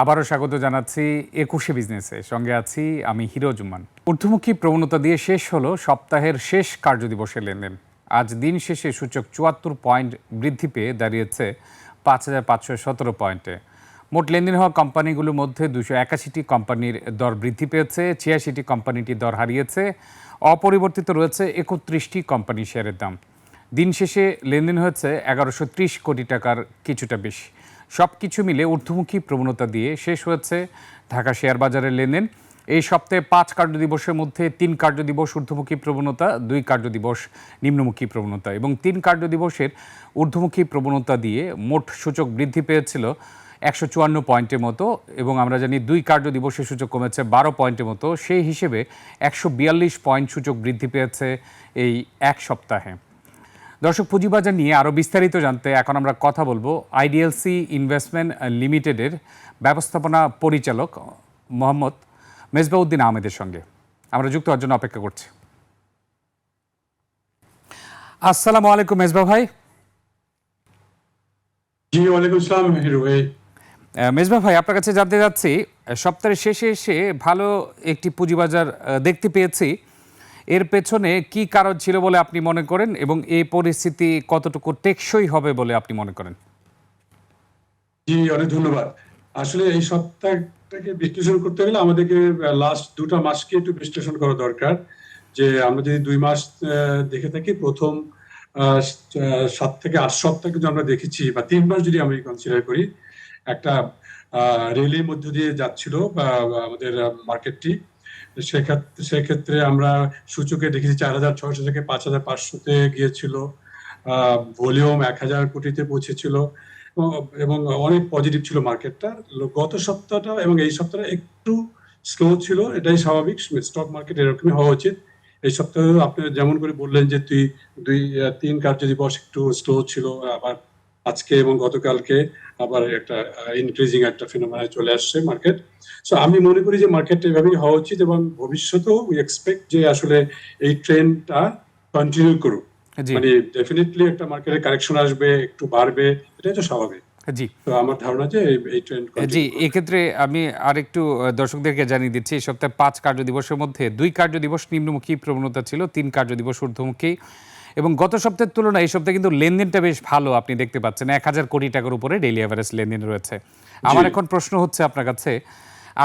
আবারও স্বাগত জানাচ্ছি একুশে বিজনেসে। সঙ্গে আছি আমি হিরো জুম্মান। ঊর্ধ্বমুখী প্রবণতা দিয়ে শেষ হলো সপ্তাহের শেষ কার্যদিবসের লেনদেন। আজ দিন শেষে সূচক চুয়াত্তর পয়েন্ট বৃদ্ধি পেয়ে দাঁড়িয়েছে পাঁচ হাজার পাঁচশো সতেরো পয়েন্টে। মোট লেনদেন হওয়া কোম্পানিগুলোর মধ্যে দুশো একাশিটি কোম্পানির দর বৃদ্ধি পেয়েছে, ছিয়াশিটি কোম্পানিটির দর হারিয়েছে, অপরিবর্তিত রয়েছে একত্রিশটি কোম্পানি শেয়ারের দাম। দিন শেষে লেনদেন হয়েছে এগারোশো কোটি টাকার কিছুটা বেশি। সব কিছু মিলে ঊর্ধ্বমুখী প্রবণতা দিয়ে শেষ হয়েছে ঢাকা শেয়ার বাজারের লেনদেন। এই সপ্তাহে পাঁচ কার্যদিবসের মধ্যে তিন কার্যদিবস ঊর্ধ্বমুখী প্রবণতা, দুই কার্যদিবস নিম্নমুখী প্রবণতা এবং তিন কার্যদিবসের ঊর্ধ্বমুখী প্রবণতা দিয়ে মোট সূচক বৃদ্ধি পেয়েছিল একশো চুয়ান্ন পয়েন্টের মতো এবং আমরা জানি দুই কার্য দিবসে সূচক কমেছে বারো পয়েন্টের মতো। সেই হিসেবে একশো বিয়াল্লিশ পয়েন্ট সূচক বৃদ্ধি পেয়েছে এই এক সপ্তাহে। দর্শক পুঁজিবাজার নিয়ে আরও বিস্তারিত জানতে এখন আমরা কথা বলব আইডিএলসি ইনভেস্টমেন্ট লিমিটেডের ব্যবস্থাপনা পরিচালক মোহাম্মদ মেজবাউদ্দিন আহমেদের সঙ্গে। আমরা যুক্ত হওয়ার জন্য অপেক্ষা করছি। আসসালামু আলাইকুম মেজবা ভাই। জি ওয়ালাইকুম আসসালাম ভাই। মেজবা ভাই আপনার কাছে জানতে যাচ্ছি সপ্তাহের শেষে এসে ভালো একটি পুঁজিবাজার দেখতে পেয়েছি। এর পেছনে কি কারণ ছিল বলে আপনি মনে করেন এবং এই পরিস্থিতি কতটুকু টেকসই হবে বলে আপনি মনে করেন? জি, অনেক ধন্যবাদ। আসলে এই সপ্তাহটাকে বিশ্লেষণ করতে গেলে আমাদেরকে লাস্ট দুটা মাসকে একটু বিশ্লেষণ করা দরকার। যে আমরা যদি দুই মাস দেখে থাকি, প্রথম সাত থেকে আট সপ্তাহ কিন্তু আমরা দেখেছি বা তিন মাস যদি আমি কনসিডার করি, একটা রেলির মধ্য দিয়ে যাচ্ছিল, বা আমাদের মার্কেটটি সেক্ষেত্রে সেক্ষেত্রে আমরা সূচকে দেখেছি চার হাজার, ছয়শো থেকে পাঁচ হাজার পাঁচশোতে গিয়েছিল। ভলিউম এক হাজার কোটিতে পৌঁছেছিল। এবং- অনেক পজিটিভ ছিল মার্কেটটা গত সপ্তাহটা এবং এই সপ্তাহটা একটু স্লো ছিল। এটাই স্বাভাবিক। স্টক মার্কেট এরকমই হওয়া উচিত। এই সপ্তাহে আপনি যেমন করে বললেন যে তুই দুই তিন কার্য দিবস একটু স্লো ছিল। আবার আজকে এবং গতকালকে আবার একটা ইনক্রিজিং একটা ফিনোমেনায় চলে আসছে মার্কেট সো আমি মনে করি যে মার্কেটটা এভাবেই হওয়া উচিত এবং ভবিষ্যতেও উই এক্সপেক্ট যে আসলে এই ট্রেন্ডটা কন্টিনিউ করুক। মানে ডেফিনেটলি একটা মার্কেটে কারেকশন আসবে একটু বাড়বে এটাই তো স্বাভাবিক। জি। তো আমার ধারণা যে এই- এই ট্রেন্ড জি এক্ষেত্রে আমি আরেকটু দর্শকদেরকে জানিয়ে দিচ্ছি এই সপ্তাহে পাঁচ কার্য দিবসের মধ্যে দুই কার্য দিবস নিম্নমুখী প্রবণতা ছিল তিন কার্য দিবস ঊর্ধ্বমুখী। এবং গত সপ্তাহের তুলনায় এই সপ্তাহে কিন্তু লেনদেনটা বেশ ভালো আপনি দেখতে পাচ্ছেন। এক হাজার কোটি টাকার উপরে ডেইলি অ্যাভারেজ লেনদেন রয়েছে। আমার এখন প্রশ্ন হচ্ছে আপনার কাছে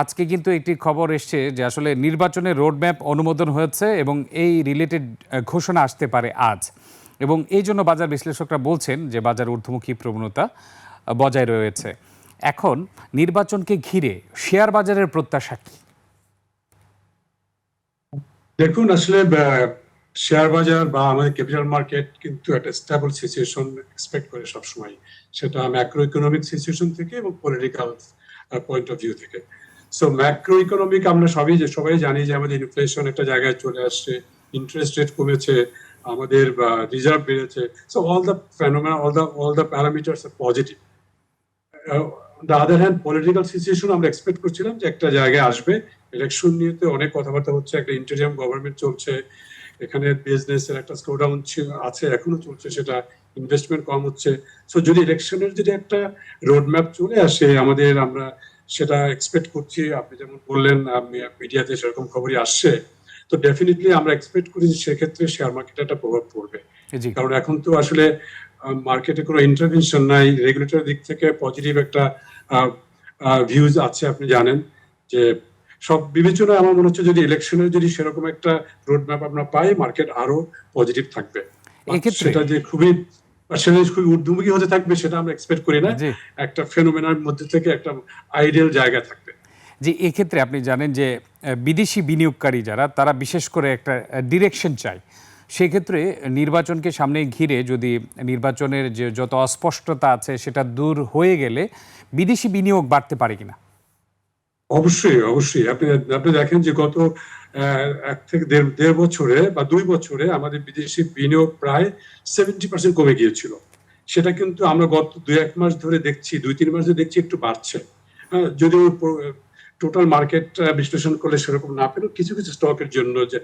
আজকে কিন্তু একটি খবর এসছে যে আসলে নির্বাচনের রোডম্যাপ অনুমোদন হয়েছে এবং এই রিলেটেড ঘোষণা আসতে পারে আজ। এবং এই জন্য বাজার বিশ্লেষকরা বলছেন যে বাজার ঊর্ধ্বমুখী প্রবণতা বজায় রয়েছে। এখন নির্বাচনকে ঘিরে শেয়ার বাজারের প্রত্যাশা কি? দেখুন আসলে শেয়ার বাজার বা আমাদের ক্যাপিটাল মার্কেট কিন্তু একটা স্টেবল সিচুয়েশন এক্সপেক্ট করে সবসময়। সেটা ম্যাক্রো ইকোনমিক সিচুয়েশন থেকে এবং পলিটিক্যাল পয়েন্ট অফ ভিউ থেকে। সো ম্যাক্রো ইকোনমিক আমরা সবই যে, সবাই জানি যে আমাদের ইনফ্লেশন একটা জায়গায় চলে আসছে ইন্টারেস্ট রেট কমেছে, আমাদের রিজার্ভ বেড়েছে। So all the phenomena all the all the parameters are positive the other hand political situation আমরা এক্সপেক্ট করছিলাম যে একটা জায়গায় আসবে। ইলেকশন নিয়ে তো অনেক কথাবার্তা হচ্ছে, একটা ইন্টারিয়াম গভর্নমেন্ট চলছে এখানে বিজনেস এর একটা স্লোডাউন আছে এখনও চলছে সেটা ইনভেস্টমেন্ট কম হচ্ছে। সো যদি ইলেকশনের যদি একটা রোডম্যাপ চলে আসে আমাদের আমরা সেটা এক্সপেক্ট করছি। আপনি যেমন বললেন মিডিয়াতে সেরকম খবরই আসছে। তো ডেফিনেটলি আমরা এক্সপেক্ট করি যে সেক্ষেত্রে শেয়ার মার্কেটে একটা প্রভাব পড়বে। কারণ এখন তো আসলে মার্কেটে কোনো ইন্টারভেনশন নাই। রেগুলেটর দিক থেকে পজিটিভ একটা ভিউজ আছে আপনি জানেন যে সব বিবেচনায় আমার মনে হচ্ছে যদি ইলেকশনের যদি সেরকম একটা রোড ম্যাপ আমরা পাই মার্কেট আরও পজিটিভ থাকবে। এক্ষেত্রে- সেটা যে খুবই পার্সেন্টেজ খুবই ঊর্ধ্বমুখী হতে থাকবে সেটা আমরা এক্সপেক্ট করি না। একটা ফেনোমেনার মধ্যে থেকে একটা আইডিয়াল জায়গা থাকবে। যে এক্ষেত্রে আপনি জানেন যে বিদেশি বিনিয়োগকারী যারা তারা বিশেষ করে একটা ডিরেকশন চায়। সেক্ষেত্রে নির্বাচনকে সামনে ঘিরে যদি নির্বাচনের যে যত অস্পষ্টতা আছে সেটা দূর হয়ে গেলে বিদেশি বিনিয়োগ বাড়তে পারে কিনা? অবশ্যই অবশ্যই। আপনি আপনি দেখেন যে গত এক থেকে দেড় দেড় বছরে বা দুই বছরে আমাদের বিদেশি বিনিয়োগ প্রায় সেভেন্টি পার্সেন্ট কমে গিয়েছিল। সেটা কিন্তু আমরা গত দুই এক মাস ধরে দেখছি দুই তিন মাস ধরে দেখছি একটু বাড়ছে। হ্যাঁ, যদিও টোটাল মার্কেট বিশ্লেষণ করলে সেরকম না পেলেও কিছু কিছু স্টকের জন্য যে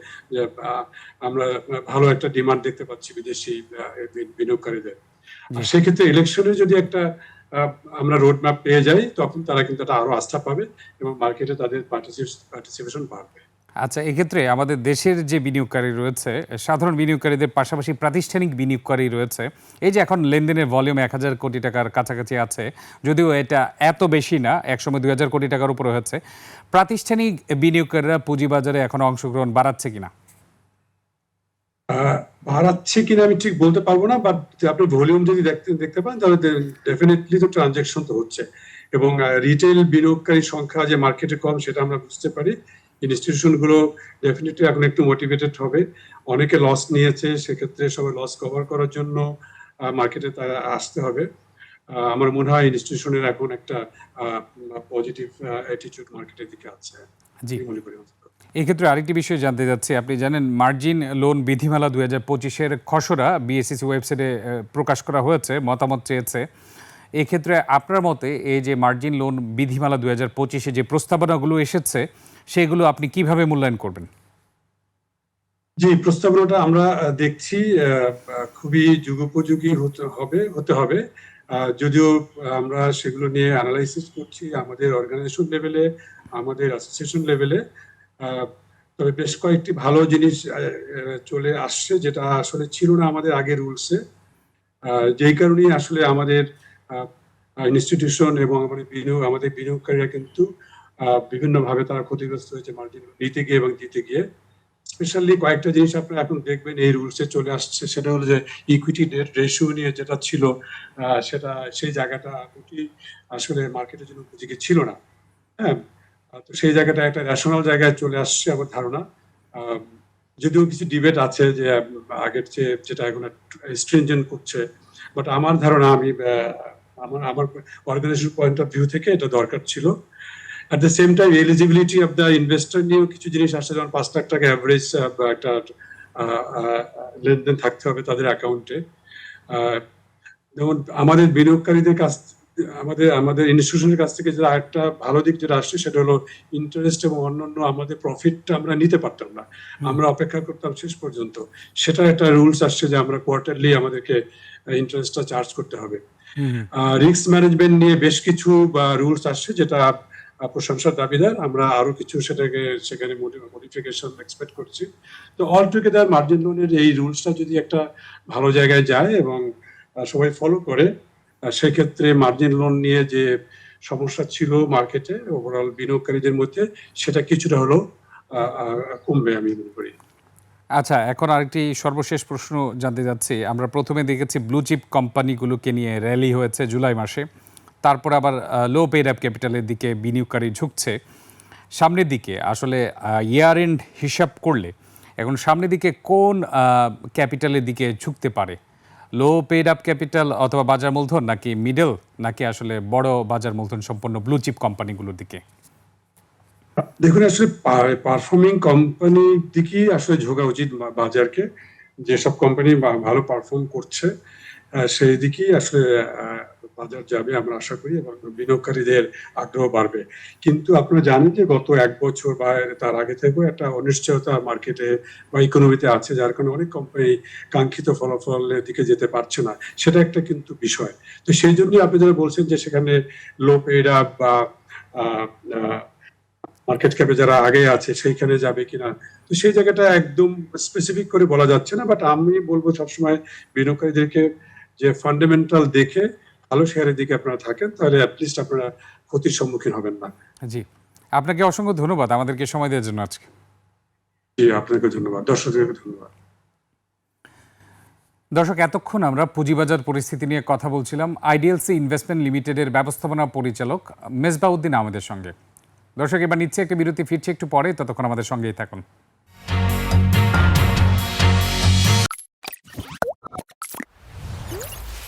আমরা ভালো একটা ডিমান্ড দেখতে পাচ্ছি বিদেশি বিনিয়োগকারীদের। আর সেক্ষেত্রে ইলেকশনে যদি একটা আমরা রোড ম্যাপ পেয়ে যাই তখন তারা কিন্তু এটা আরও আস্থা পাবে এবং মার্কেটে তাদের পার্টিসিপেশন বাড়বে। আচ্ছা এক্ষেত্রে আমাদের দেশের যে বিনিয়োগকারী রয়েছে সাধারণ বিনিয়োগকারীদের পাশাপাশি প্রাতিষ্ঠানিক বিনিয়োগকারী রয়েছে এই যে এখন লেনদেনের ভলিউম এক হাজার কোটি টাকার কাছাকাছি আছে যদিও এটা এত বেশি না একসময় দুই হাজার কোটি টাকার উপরে হচ্ছে প্রাতিষ্ঠানিক বিনিয়োগকারীরা পুঁজিবাজারে এখন অংশগ্রহণ বাড়াচ্ছে কিনা? বাড়াচ্ছে কিনা আমি ঠিক বলতে পারব না বাট আপনার ভলিউম যদি দেখতে দেখতে পান তাহলে ডেফিনেটলি তো ট্রানজেকশন তো হচ্ছে। এবং রিটেল বিনিয়োগকারী সংখ্যা যে মার্কেটে কম সেটা আমরা বুঝতে পারি। ইনস্টিটিউশনগুলো ডেফিনেটলি এখন একটু মোটিভেটেড হবে। অনেকে লস নিয়েছে সেক্ষেত্রে সবাই লস কভার করার জন্য মার্কেটে তারা আসতে হবে। আমার মনে হয় ইনস্টিটিউশনের এখন একটা পজিটিভ অ্যাটিটিউড মার্কেটের দিকে আছে। জি। মনে করি? এক্ষেত্রে আরেকটি বিষয় জানতে যাচ্ছি আপনি জানেন, মার্জিন লোন বিধিমালা দুই হাজার পঁচিশের খসড়া বিএসসিসি ওয়েবসাইটে প্রকাশ করা হয়েছে, মতামত চেয়েছে। এক্ষেত্রে আপনার মতে এই যে মার্জিন লোন বিধিমালা দুই হাজার পঁচিশে যে প্রস্তাবনাগুলো এসেছে, সেগুলো আপনি কীভাবে মূল্যায়ন করবেন? জি, প্রস্তাবনাটা আমরা দেখছি খুবই যুগোপযোগী হতে হবে হতে হবে। যদিও আমরা সেগুলো নিয়ে অ্যানালাইসিস করছি আমাদের অর্গানাইজেশন লেভেলে আমাদের অ্যাসোসিয়েশন লেভেলে তবে বেশ কয়েকটি ভালো জিনিস চলে আসছে যেটা আসলে ছিল না আমাদের আগের রুলসে যেই কারণেই আসলে আমাদের ইনস্টিটিউশন এবং আমাদের বিনিয়োগ, আমাদের বিনিয়োগকারীরা কিন্তু বিভিন্নভাবে তারা ক্ষতিগ্রস্ত হয়েছে মার্জিন নিতে গিয়ে এবং দিতে গিয়ে। স্পেশালি কয়েকটা জিনিস আপনারা এখন দেখবেন, এই রুলসে চলে আসছে, সেটা হলো যে ইকুইটি ডেট রেশিও নিয়ে যেটা ছিল সেটা, সেই জায়গাটা আসলে মার্কেটের জন্য উপযোগী ছিল না। হ্যাঁ তো সেই জায়গাটা একটা রেশনাল জায়গায় চলে আসছে আমার ধারণা। যদিও কিছু ডিবেট আছে যে আগের চেয়ে যেটা এখন স্ট্রেঞ্জেন করছে। বাট আমার ধারণা আমি আমার আমার অর্গানাইজেশন পয়েন্ট অফ ভিউ থেকে এটা দরকার ছিল। At the same time eligibility of the investor নিয়েও কিছু জিনিস আসছে। যেমন পাঁচ লাখ টাকা অ্যাভারেজ একটা লেনদেন থাকতে হবে তাদের অ্যাকাউন্টে যেমন আমাদের বিনিয়োগকারীদের কাছ আমাদের আমাদের ইনস্টিটিউশনের কাছ থেকে যেটা একটা ভালো দিক যেটা আসছে সেটা হলো ইন্টারেস্ট এবং অন্যান্য আমাদের প্রফিটটা আমরা নিতে পারতাম না। আমরা অপেক্ষা করতাম শেষ পর্যন্ত। সেটা একটা রুলস আসছে যে আমরা কোয়ার্টারলি আমাদেরকে ইন্টারেস্টটা চার্জ করতে হবে। রিস্ক ম্যানেজমেন্ট নিয়ে বেশ কিছু বা রুলস আসছে যেটা প্রশংসার দাবিদার। আমরা আরও কিছু সেটাকে সেখানে মডিফিকেশন এক্সপেক্ট করছি। তো অল টুগেদার মার্জিন লোনের এই রুলসটা যদি একটা ভালো জায়গায় যায় এবং সবাই ফলো করে সেক্ষেত্রে মার্জিন লোন নিয়ে যে সমস্যা ছিল মার্কেটে ওভারঅল বিনিয়োগকারীদের মধ্যে সেটা কিছুটা হলেও কমবে আমি মনে করি। আচ্ছা এখন আরেকটি সর্বশেষ প্রশ্ন জানতে যাচ্ছি। আমরা প্রথমে দেখেছি ব্লু চিপ কোম্পানিগুলোকে নিয়ে র্যালি হয়েছে জুলাই মাসে। তারপর আবার লো পেড অ্যাপ ক্যাপিটালের দিকে বিনিয়োগকারী ঝুঁকছে। সামনের দিকে, আসলে ইয়ার এন্ড হিসাব করলে, এখন সামনের দিকে কোন ক্যাপিটালের দিকে ঝুঁকতে পারে? লো পেড আপ ক্যাপিটাল অথবা বাজার মূলধন নাকি মিডল নাকি আসলে বড় বাজার মূলধন সম্পন্ন ব্লু চিপ কোম্পানিগুলোর দিকে? দেখুন, আসলে পারফর্মিং কোম্পানির দিকেই আসলে ঝোঁকা উচিত বাজারকে। যেসব কোম্পানি ভালো পারফর্ম করছে সেই দিকেই আসলে বাজার যাবে, আমরা আশা করি, এবং বিনিয়োগকারীদের আগ্রহ বাড়বে। কিন্তু আপনারা জানেন যে গত এক বছর বা তার আগে থেকেও একটা অনিশ্চয়তা মার্কেটে বা ইকোনমিতে আছে, যার কারণে অনেক কোম্পানি কাঙ্ক্ষিত ফলাফলের দিকে যেতে পারছে না। সেটা একটা কিন্তু বিষয়। তো সেই জন্যই আপনি যারা বলছেন যে সেখানে লো পেড আপ বা মার্কেট ক্যাপে যারা আগে আছে, সেইখানে যাবে কিনা? তো সেই জায়গাটা একদম স্পেসিফিক করে বলা যাচ্ছে না বাট আমি বলব সবসময় বিনিয়োগকারীদেরকে যে ফান্ডামেন্টাল দেখে ভালো শেয়ারের দিকে আপনারা থাকেন তাহলে অ্যাটলিস্ট আপনারা ক্ষতির সম্মুখীন হবেন না। জি। আপনাকে অসংখ্য ধন্যবাদ আমাদেরকে সময় দেওয়ার জন্য আজকে। জি আপনাকে ধন্যবাদ। দর্শকদেরকে ধন্যবাদ। দর্শক এতক্ষণ আমরা পুঁজিবাজার পরিস্থিতি নিয়ে কথা বলছিলাম। আইডিএলসি ইনভেস্টমেন্ট লিমিটেডের ব্যবস্থাপনা পরিচালক মেজবাউদ্দিন আমাদের সঙ্গে। দর্শক এবার নিচ্ছে একটা বিরতি ফিরছে একটু পরে ততক্ষণ আমাদের সঙ্গেই থাকুন।